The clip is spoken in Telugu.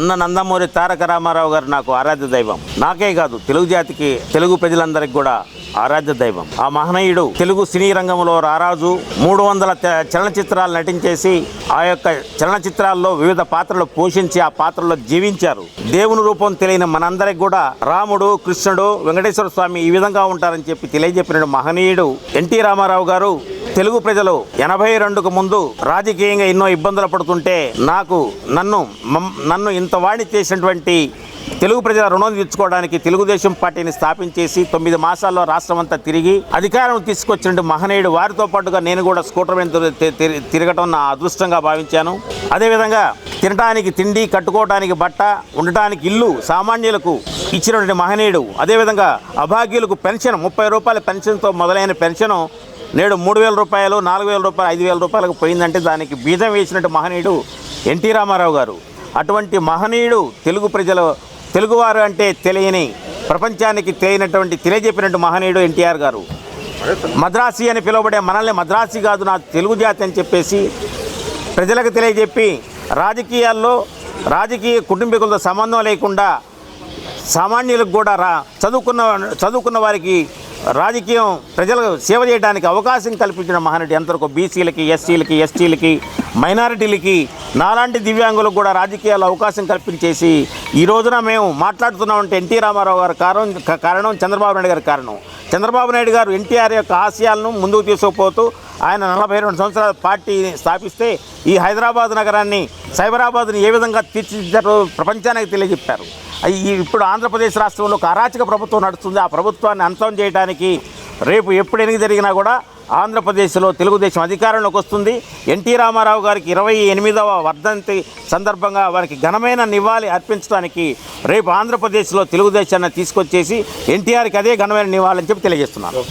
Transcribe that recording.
అన్న నందమూరి తారక రామారావు గారు నాకు ఆరాధ్య దైవం. నాకే కాదు తెలుగు జాతికి తెలుగు ప్రజలందరికీ కూడా ఆరాధ్య దైవం. ఆ మహనీయుడు తెలుగు సినీ రంగంలో రారాజు మూడు వందల చలనచిత్రాలు నటించేసి ఆ యొక్క చలనచిత్రాల్లో వివిధ పాత్రలు పోషించి ఆ పాత్రలో జీవించారు. దేవుని రూపం తెలియని మనందరికి కూడా రాముడు కృష్ణుడు వెంకటేశ్వర స్వామి ఈ విధంగా ఉంటారని చెప్పి తెలియజెప్పిన మహనీయుడు ఎన్టీ రామారావు గారు. తెలుగు ప్రజలు ఎనభై రెండుకు ముందు రాజకీయంగా ఎన్నో ఇబ్బందులు పడుతుంటే నాకు నన్ను నన్ను ఇంత వాణి చేసినటువంటి తెలుగు ప్రజల రుణం తీర్చుకోవడానికి తెలుగుదేశం పార్టీని స్థాపించేసి తొమ్మిది మాసాల్లో రాష్ట్రం అంతా తిరిగి అధికారం తీసుకొచ్చిన మహనీయుడు వారితో పాటుగా నేను కూడా స్కూటర్ మీద తిరగటం నా అదృష్టంగా భావించాను. అదేవిధంగా తినడానికి తిండి కట్టుకోవడానికి బట్ట ఉండటానికి ఇల్లు సామాన్యులకు ఇచ్చినటువంటి మహనీయుడు అదేవిధంగా అభాగ్యులకు పెన్షన్ ముప్పై రూపాయల పెన్షన్తో మొదలైన పెన్షను నేడు మూడు వేల రూపాయలు నాలుగు వేల రూపాయలు ఐదు వేల రూపాయలకు పోయిందంటే దానికి బీజం వేసినట్టు మహనీయుడు ఎన్టీ రామారావు గారు. అటువంటి మహనీయుడు తెలుగు ప్రజలు తెలుగువారు అంటే తెలియని ప్రపంచానికి తెలియనటువంటి తెలియజెప్పినట్టు మహనీయుడు ఎన్టీఆర్ గారు. మద్రాసి అని పిలువబడే మనల్ని మద్రాసి కాదు నా తెలుగు జాతి అని చెప్పేసి ప్రజలకు తెలియజెప్పి రాజకీయాల్లో రాజకీయ కుటుంబీకులతో సంబంధం లేకుండా సామాన్యులకు కూడా రా చదువుకున్న చదువుకున్న వారికి రాజకీయం ప్రజలకు సేవ చేయడానికి అవకాశం కల్పించిన మహానటి ఎంతవరకు బీసీలకి ఎస్సీలకి ఎస్టీలకి మైనారిటీలకి నాలాంటి దివ్యాంగులకు కూడా రాజకీయాలు అవకాశం కల్పించేసి ఈ రోజున మేము మాట్లాడుతున్నామంటే ఎన్టీ రామారావు గారు కారణం కారణం చంద్రబాబు నాయుడు గారి కారణం. చంద్రబాబు నాయుడు గారు ఎన్టీఆర్ యొక్క ఆశయాలను ముందుకు తీసుకుపోతూ ఆయన నలభై రెండు సంవత్సరాల పార్టీని స్థాపిస్తే ఈ హైదరాబాద్ నగరాన్ని సైబరాబాద్ని ఏ విధంగా తీర్చిదిద్దారో ప్రపంచానికి తెలియజెప్పారు. ఇప్పుడు ఆంధ్రప్రదేశ్ రాష్ట్రంలో ఒక అరాచక ప్రభుత్వం నడుస్తుంది. ఆ ప్రభుత్వాన్ని అంతం చేయడానికి రేపు ఎప్పుడు ఎనిమిది జరిగినా కూడా ఆంధ్రప్రదేశ్లో తెలుగుదేశం అధికారంలోకి వస్తుంది. ఎన్టీ రామారావు గారికి ఇరవై ఎనిమిదవ వర్ధంతి సందర్భంగా వారికి ఘనమైన నివాళి అర్పించడానికి రేపు ఆంధ్రప్రదేశ్లో తెలుగుదేశాన్ని తీసుకొచ్చేసి ఎన్టీఆర్కి అదే ఘనమైన నివాళి అని చెప్పి తెలియజేస్తున్నాను.